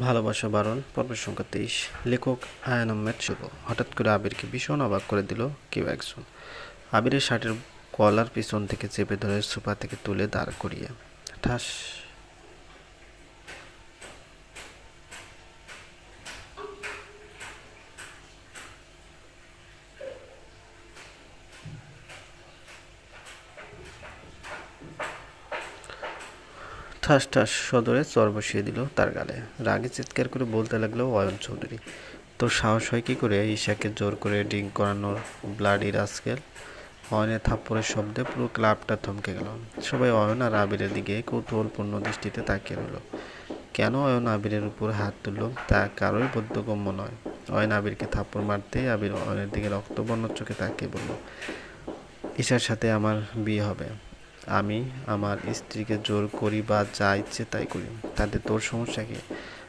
ভালোবাসা বারণ, পর্বের সংখ্যা তেইশ। লেখক আয়ান আহমেদ শুভ। হঠাৎ করে আবিরকে ভীষণ অবাক করে দিল কেউ একজন। আবিরের শার্টের কলার পিছন থেকে চেপে ধরে সোফা থেকে তুলে দাঁড় করিয়ে ঠাস ঠাস ঠাস সদরে চর বসিয়ে দিল তার গালে। রাগে চিৎকার করে বলতে লাগল, অয়ন চৌধুরী, তোর সাহস হয় কি করে ঈশাকে জোর করে ড্রিঙ্ক করানোর ব্লাডি রাস্কেল অয়নের থাপ্পড়ের শব্দে পুরো ক্লাবটা থমকে গেল। সবাই অয়ন আর আবিরের দিকে কৌতূহলপূর্ণ দৃষ্টিতে তাকিয়ে রইল। কেন অয়ন আবিরের উপর হাত তুলল, তা কারোই বোধগম্য নয়। অয়ন আবিরকে থাপ্পড় মারতেই আবির অয়নের দিকে রক্তবর্ণ চোখে তাকিয়ে বলল, ঈশার সাথে আমার বিয়ে হবে। আমি আমার স্ত্রীকে জোর করি বা যা ইচ্ছে তাই করি। তাতে তোর সমস্যা কি?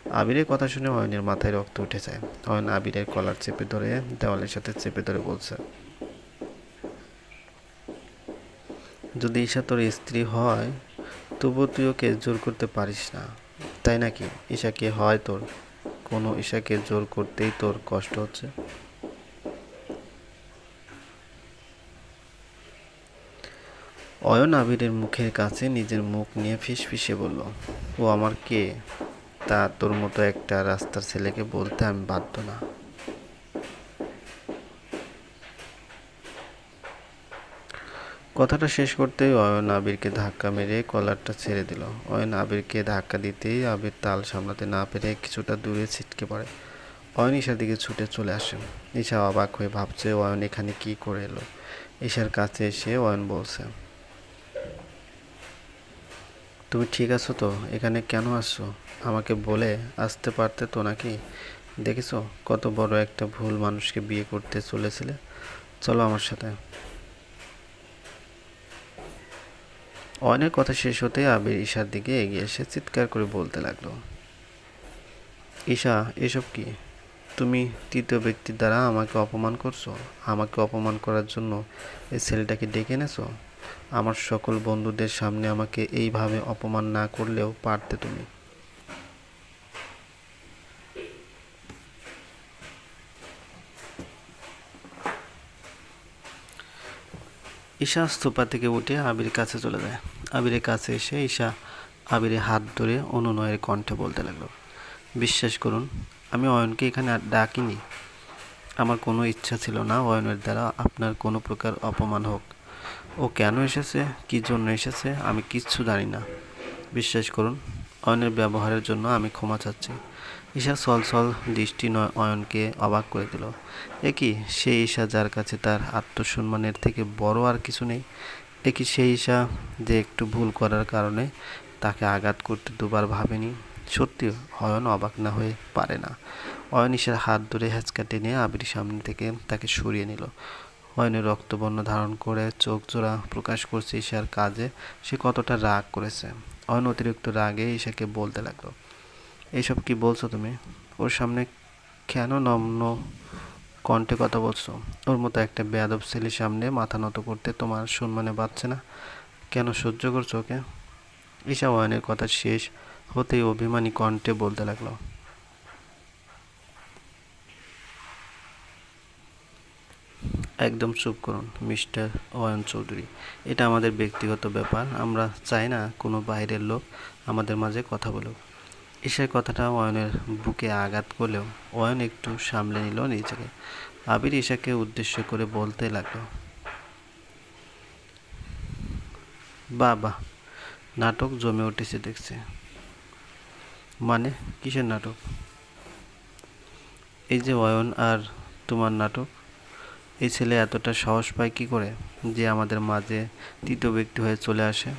আবিরের কথা শুনে অয়নের মাথায় রক্ত উঠে যায়। অয়ন আবিরের কলার চেপে ধরে দেওয়ালের সাথে চেপে ধরে বলছে, যদি ঈশা তোর স্ত্রী হয়, তবুও তুই ওকে জোর করতে পারিস না। তাই নাকি? ঈশাকে হয় তোর? কোনো ঈশাকে জোর করতেই তোর কষ্ট হচ্ছে? অয়ন আবিরের মুখের কাছে নিজের মুখ নিয়ে ফিসফিসে বলল, ও আমার কে? তা তোর মতো একটা রাস্তার ছেলেকে বলতে আমি বাধ্য না। কথাটা শেষ করতেই অয়ন আবিরকে ধাক্কা মেরে কলারটা ছেড়ে দিল। অয়ন আবিরকে ধাক্কা দিতেই আবির তাল সামলাতে না পেরে কিছুটা দূরে ছিটকে পড়ে। অয়ন ঈশার দিকে ছুটে চলে আসে। ঈশা অবাক হয়ে ভাবছে, অয়ন এখানে কি করে এলো? ঈশার কাছে এসে অয়ন বলছে তুমি ঠিক আছো তো? এখানে কেন আসছো? আমাকে বলে আসতে পারতে তো নাকি? দেখেছ কত বড় একটা ভুল মানুষকে বিয়ে করতে চলেছিলে? চলো আমার সাথে। অনেক কথা শেষ হতে আবির ঈশার দিকে এগিয়ে এসে চিৎকার করে বলতে লাগল। ঈশা, এসব কি? তুমি তৃতীয় ব্যক্তির দ্বারা আমাকে অপমান করছ? আমাকে অপমান করার জন্য এই ছেলেটাকে ডেকে এনেছো? আমার সকল বন্ধুদের সামনে আমাকে এইভাবে অপমান না করলেও পারতে তুমি। ঈশা স্তূপা থেকে উঠে আবির কাছে চলে যায়। আবিরের কাছে এসে ঈশা আবিরের হাত ধরে অনুনয়ের কণ্ঠে বলতে লাগল, বিশ্বাস করুন, আমি অয়নকে এখানে আর ডাকিনি। আমার কোনো ইচ্ছা ছিল না অয়নের দ্বারা আপনার কোনো প্রকার অপমান হোক। ও কেন এসেছে? কী জন্য এসেছে? আমি কিচ্ছু জানি না। বিশ্বাস করুন, অয়নের ব্যবহারের জন্য আমি ক্ষমা চাচ্ছি। ঈশা সলসল দৃষ্টি নয় অয়নকে অবাক করে দিল। এ কি? সেই ঈশা যার কাছে তার আত্মসম্মানের থেকে বড় আর কিছু নেই? এ কি সেই ঈশা যে একটু ভুল করার কারণে তাকে আঘাত করতে দুবার ভাবেনি? সত্যি, অয়ন অবাক না হয়ে পারে না। অয়ন ঈশার হাত ধরে হ্যাঁচকা টেনে আবির সামনে থেকে তাকে সরিয়ে নিল। অয়নের রক্তবর্ণ ধারণ করে চোখ জোড়া প্রকাশ করছে ঈশার কাজে। সে কতটা রাগ করেছে। অয়ন অতিরিক্ত রাগে ঈশাকে বলতে লাগল এইসব কি বলছো তুমি? ওর সামনে কেন নম্ন কণ্ঠে কথা বলছো? ওর মতো একটা বেয়াদব ছেলের সামনে মাথা নত করতে তোমার সম্মানে বাঁচছে না? কেন সহ্য করছ ওকে? ঈশা অয়নের কথা শেষ হতেই অভিমানী কণ্ঠে বলতে লাগল একদম চুপ করুন, মিস্টার অয়ন চৌধুরী। এটা আমাদের ব্যক্তিগত ব্যাপার, আমরা চাই না কোনো বাইরের লোক আমাদের মাঝে কথা বলুক। ঈশার কথাটা অয়নের বুকে আঘাত করলেও অয়ন একটু সামলে নিল নিজেকে। আবির ঈশাকে উদ্দেশ্য করে বলতে লাগল, বাবা, নাটক জমে উঠেছে দেখছে। মানে? কিসের নাটক? এই যে অয়ন আর তোমার নাটক এই ছেলে এতটা সাহস পায় কী করে যে আমাদের মাঝে তৃতীয় ব্যক্তি হয়ে চলে আসে?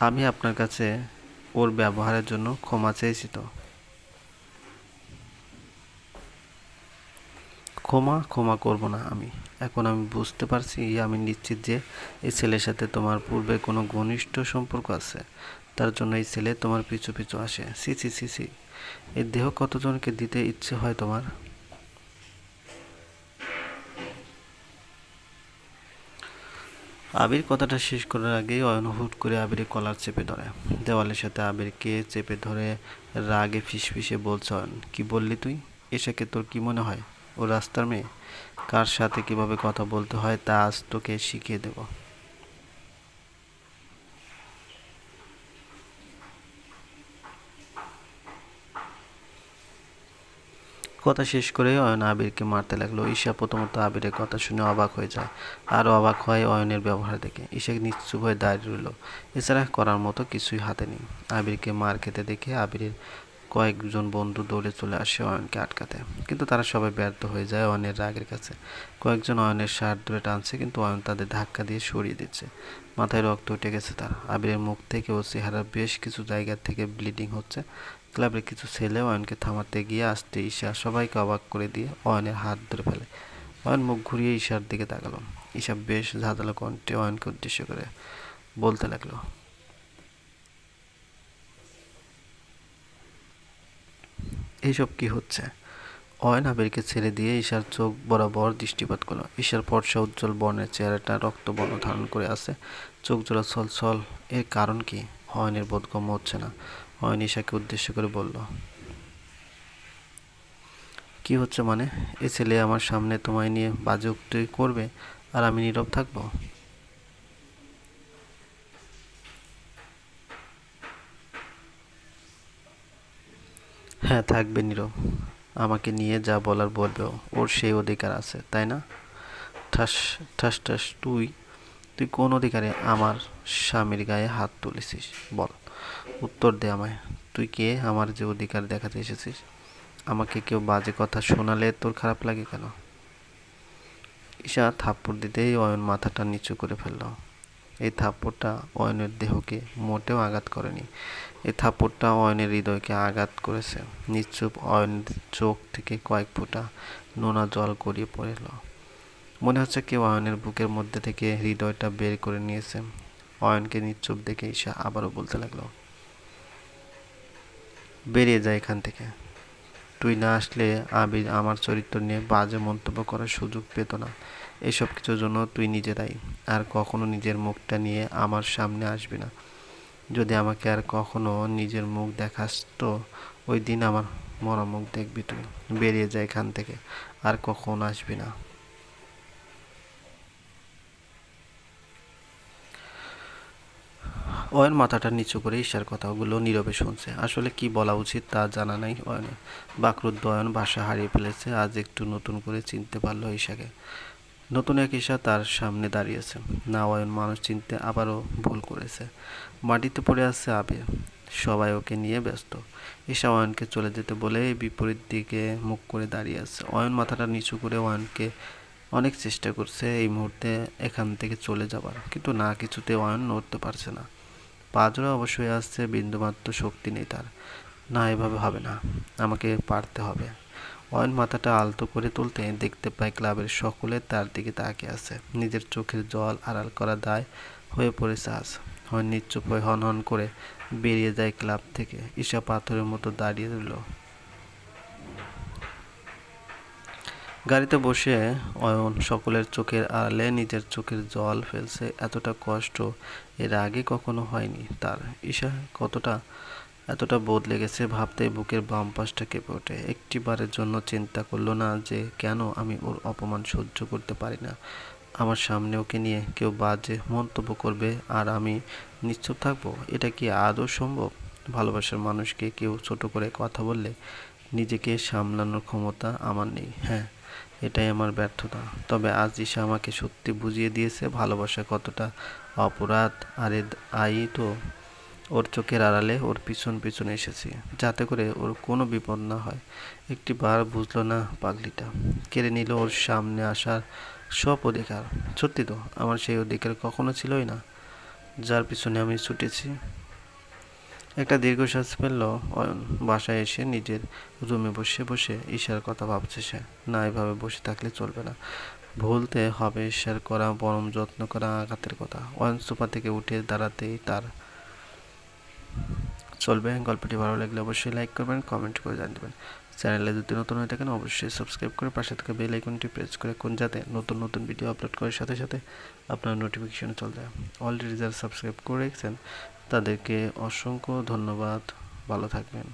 আমি আপনার কাছে ওর ব্যবহারের জন্য ক্ষমা চেয়েছি তো। ক্ষমা ক্ষমা করব না আমি। এখন আমি বুঝতে পারছি, আমি নিশ্চিত যে এই ছেলের সাথে তোমার পূর্বে কোনো ঘনিষ্ঠ সম্পর্ক আছে। তার জন্য এই ছেলে তোমার পিছু পিছু আসে। সি সি সি সি এই দেহ কতজনকে দিতে ইচ্ছে হয় তোমার? আবির কথাটা শেষ করার আগেই অয়ন হুট করে আবিরের কলার চেপে ধরে। দেওয়ালের সাথে আবিরকে চেপে ধরে রাগে ফিসফিসে বলছে অয়ন, কি বললি তুই? এসাকে তোর কি মনে হয়? ও রাস্তার মেয়ে? কার সাথে কীভাবে কথা বলতে হয় তা আজ তোকে শিখিয়ে দেব। কথা শেষ করে অয়ন আবিরকে মারতে লাগল। ঈশা প্রথমত আবিরের কথা শুনে অবাক হয়ে যায়, আরও অবাক হয় অয়নের ব্যবহার দেখে। ঈশা নিশ্চুপ হয়ে দাঁড়িয়ে রইল। এছাড়া করার মতো কিছুই হাতে নেই। আবিরকে মার খেতে দেখে আবিরের কয়েকজন বন্ধু দৌড়ে চলে আসে অয়নকে আটকাতে। কিন্তু তারা সবাই ব্যর্থ হয়ে যায় অয়নের রাগের কাছে। কয়েকজন অয়নের শার্ট ধরে টানছে, কিন্তু অয়ন তাদের ধাক্কা দিয়ে সরিয়ে দিচ্ছে। মাথায় রক্ত উঠে গেছে তার। আবিরের মুখ থেকে ও চেহারার বেশ কিছু জায়গা থেকে ব্লিডিং হচ্ছে। ক্লাবের কিছু ছেলে অয়নকে থামাতে গিয়ে আসতে ঈশা সবাইকে অবাক করে দিয়ে অয়নের হাত ধরে ফেলে। অয়ন মুখ ঘুরিয়ে ঈশার দিকে তাকালো। ঈশা বেশ ঝাঁঝালো কণ্ঠে অয়নকে উদ্দেশ্য করে বলতে লাগল এইসব কি হচ্ছে? অয়ন আবিরকে ছেড়ে দিয়ে ঈশার চোখ বরাবর দৃষ্টিপাত করল। ঈশার ফর্সা উজ্জ্বল বর্ণের চেহারাটা রক্তবর্ণ ধারণ করে আছে। চোখ জোড়া ছল ছল এর কারণ কি? অয়নের বোধগম্য হচ্ছে না। অয়ন উদ্দেশ্য করে বলল। কি হচ্ছে মানে? এ ছেলে আমার সামনে তোমায় নিয়ে বাজে উক্তি করবে আর আমি নীরব থাকব? হ্যাঁ থাকবে নীরব। আমাকে নিয়ে যা বলার বলবে। ওর সেই অধিকার আছে, তাই না? ঠাস ঠাস ঠাস, তুই তুই কোন অধিকারে আমার স্বামীর গায়ে হাত তুলেছিস? বল। উত্তর দে আমায়। তুই কে? আমার যে অধিকার দেখাতে এসেছিস। আমাকে কেউ বাজে কথা শোনালে তোর খারাপ লাগে কেন? ঈশা থাপ্পড় দিতেই অয়ন মাথাটা নিচু করে ফেলল। এই থাপ্পড়টা অয়নের দেহকে মোটেও আঘাত করেনি। এই থাপ্পড়টা অয়নের হৃদয়কে আঘাত করেছে। নিশ্চুপ অয়নের চোখ থেকে কয়েক ফোঁটা নোনা জল গড়িয়ে পড়ল মনে হচ্ছে কেউ অয়নের বুকের মধ্যে থেকে হৃদয়টা বের করে নিয়েছে। অয়নকে নিশ্চুপ দেখে ঈশা আবারও বলতে লাগল, বেরিয়ে যায় এখান থেকে। তুই না আসলে আবির আমার চরিত্র নিয়ে বাজে মন্তব্য করার সুযোগ পেত না। এসব কিছুর জন্য তুই নিজে দায়ী। আর কখনো নিজের মুখটা নিয়ে আমার সামনে আসবি না। যদি আমাকে আর কখনো নিজের মুখ দেখাস তো ওই দিন আমার মরা মুখ দেখবি তুই। বেরিয়ে যায় এখান থেকে। আর কখনো আসবি না? অয়ন মাথাটা নিচু করে ঈশার কথাগুলো নীরবে শুনছে। আসলে কি বলা উচিত তা জানা নাই অয়নের। বাকরুদ্ধ অয়ন ভাষা হারিয়ে ফেলেছে, আজ একটু নতুন করে চিনতে পারল ঈশাকে। নতুন এক ঈশা তার সামনে দাঁড়িয়েছে। না, অয়ন মানুষ চিনতে আবারও ভুল করেছে। মাটিতে পড়ে আছে আবির। সবাই ওকে নিয়ে ব্যস্ত। ঈশা অয়নকে চলে যেতে বলে বিপরীত দিকে মুখ করে দাঁড়িয়ে আছে। অয়ন মাথাটা নিচু করে অয়নকে অনেক চেষ্টা করছে এই মুহূর্তে এখান থেকে চলে যাবার। কিন্তু না, কিছুতে অয়ন নড়তে পারছে না। পাজরা অবশ্যই আসছে, বিন্দুমাত্র শক্তি নেই তার। না, এভাবে হবে না। আমাকে পারতে হবে। অয়ন মাথাটা আলতো করে তুলতে দেখতে পায় ক্লাবের সকলে তার দিকে তাকিয়ে আছে। নিজের চোখের জল আড়াল করা দায় হয়ে পড়েছে আজ। হয় নিশ্চুপ হয়ে হন করে বেরিয়ে যায় ক্লাব থেকে। ঈশা পাথরের মতো দাঁড়িয়ে রইল। গাড়িতে বসে, অয়ন সকলের চোখের আড়ালে নিজের চোখের জল ফেলছে। এতটা কষ্ট এর আগে কখনো হয়নি। তার ঈশা কতটা, এতটা বদলে গেছে ভাবতে বুকের বাম পাশটা কেঁপে ওঠে। একটি বারের জন্য চিন্তা করল না যে কেন আমি ওর অপমান সহ্য করতে পারি না। আমার সামনে ওকে নিয়ে কেউ বাজে মন্তব্য করবে আর আমি নিশ্চুপ থাকব? এটা কি আদৌ সম্ভব? ভালোবাসার মানুষকে কেউ ছোট করে কথা বললে নিজেকে সামলানোর ক্ষমতা আমার নেই। হ্যাঁ এটাই আমার ব্যর্থতা। তবে আজ ঈশা আমাকে সত্যি বুঝিয়ে দিয়েছে ভালোবাসা কতটা অপরাধ। আর আই তো ওর চোখের আড়ালে ওর পিছন পিছন এসেছি, যাতে করে ওর কোনো বিপদ না হয়। একটি বার বুঝলো না পাগলিটা। কেড়ে নিল ওর সামনে আসার সব অধিকার। সত্যি তো, আমার সেই অধিকার কখনো ছিলই না। যার পিছনে আমি ছুটেছি। একটা দীর্ঘশ্বাস ফেলল বাসায় এসে নিজের রুমে বসে বসে ঈশার কথা ভাবছে সে। না, এভাবে বসে থাকলে চলবে না। ভুলতে হবে ঈশ্বর করা, পরম যত্ন করা আঘাতের কথা। অয়ন সোফা থেকে উঠে দাঁড়াতেই তার চলবে। গল্পটি ভালো লাগলে অবশ্যই লাইক করবেন, কমেন্ট করে জানবেন। চ্যানেলে যদি নতুন হয়ে থাকেন, অবশ্যই সাবস্ক্রাইব করে পাশে থাকা বেল আইকনটি প্রেস করে কোন যাতে নতুন নতুন ভিডিও আপলোড করার সাথে সাথে আপনার নোটিফিকেশন চলে যায়। অলরেডি যারা সাবস্ক্রাইব করে রেখেছেন তাদেরকে অসংখ্য ধন্যবাদ। ভালো থাকবেন।